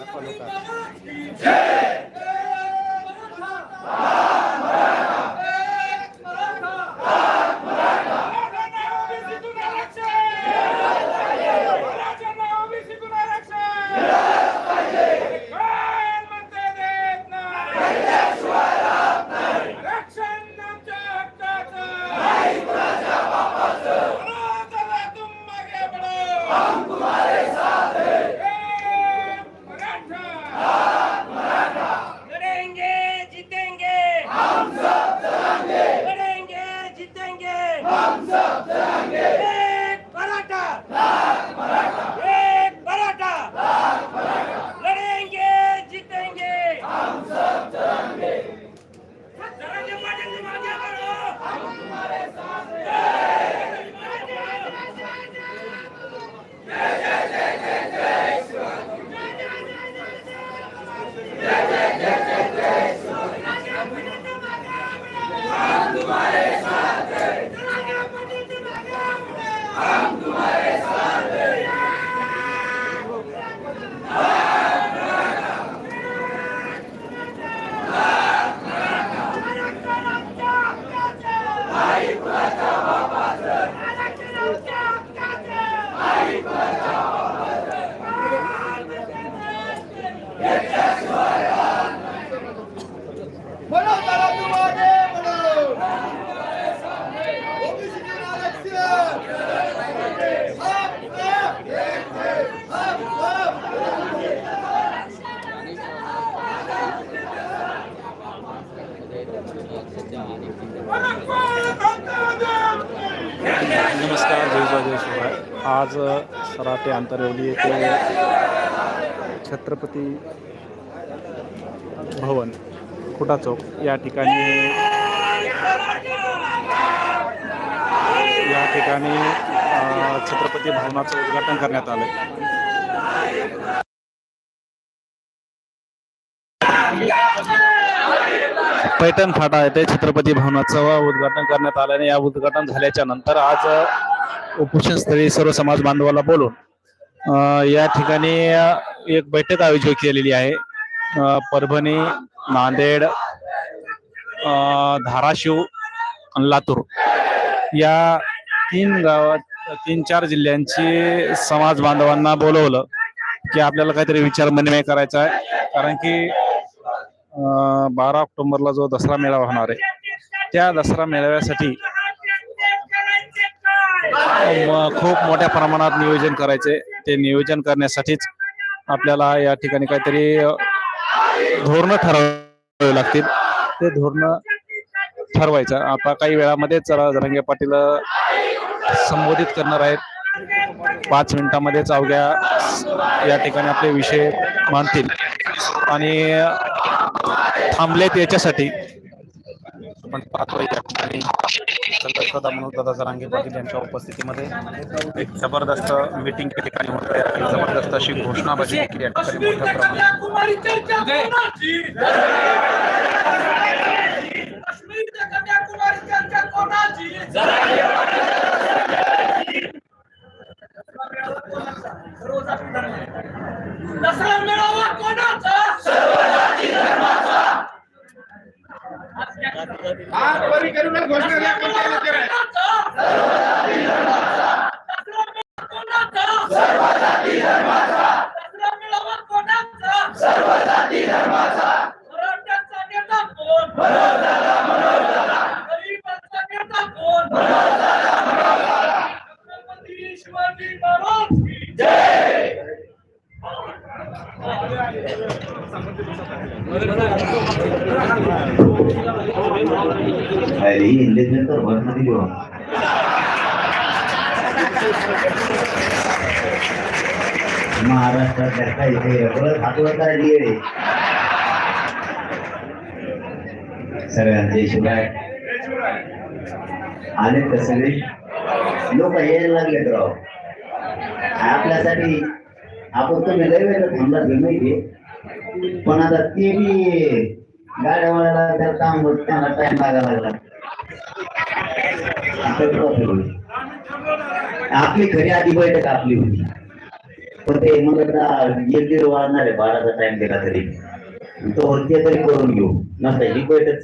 રાખવાનું Thumbs up! नमस्कार जय जय शिवाय. आज सराटे आंतरवली येथे छत्रपती भवन खुटा चौक या ठिकाणी या ठिकाणी छत्रपती भवनाचं उद्घाटन करण्यात आलं पैठण फाटा येथे छत्रपती भवनाचं उद्घाटन करण्यात आल्याने या उद्घाटन झाल्याच्यानंतर आज उपोषण उपोषणस्थळी सर्व समाज बांधवाला बोलून या ठिकाणी एक बैठक आयोजित केलेली आहे. परभणी नांदेड धाराशिव आणि लातूर. या तीन गावात तीन चार जिल्ह्यांची समाज बांधवांना बोलवलं की आपल्याला काहीतरी विचार विनिमय करायचा आहे. कारण की बारा ऑक्टोबरला जो दसरा मेळावा होणार आहे त्या दसरा मेळाव्यासाठी खूप मोठ्या प्रमाणात नियोजन करायचे. ते नियोजन करण्यासाठीच आपल्याला या ठिकाणी काहीतरी धोरण ठरवावे लागतील. ते धोरण ठरवायचं. आता काही वेळामध्येच रंगे पाटील संबोधित करणार आहेत. पाच मिनिटामध्येच अवघ्या या ठिकाणी आपले विषय मांडतील. आणि थांबलेत याच्यासाठी आपण पाहतोय या ठिकाणी संघर्षदा मनोज दादा जरांगे पाटील यांच्या उपस्थितीमध्ये एक जबरदस्त मीटिंग या ठिकाणी होत आहे आणि जबरदस्त अशी घोषणाबाजी देखील या ठिकाणी मोठ्या प्रमाणात हात वरी करून घोषणा द्या कोणत्या विचारात. शिवाजी महाराज की जय अरे इंग्लिश तर भरमध्ये घेऊ महाराष्ट्रात त्याचा इथे एवढं हातवर काढली आहे. सगळ्यांचे शिवाय. आले तर सगळे? लोक यायला लागले राव. आपल्यासाठी आपण तुम्ही लय वेळ थांबला ते माहिती पण आता ते बी गाड्यावाल्याला त्याला काम होत त्यांना टाइम लागायला लागला. आपली खरी आधी बैठक आपली होती. पण ते मग एक दीड वाढणार आहे बाराचा टाइम दिला तरी. तो ते तरी करून घेऊ. नसता ही बैठक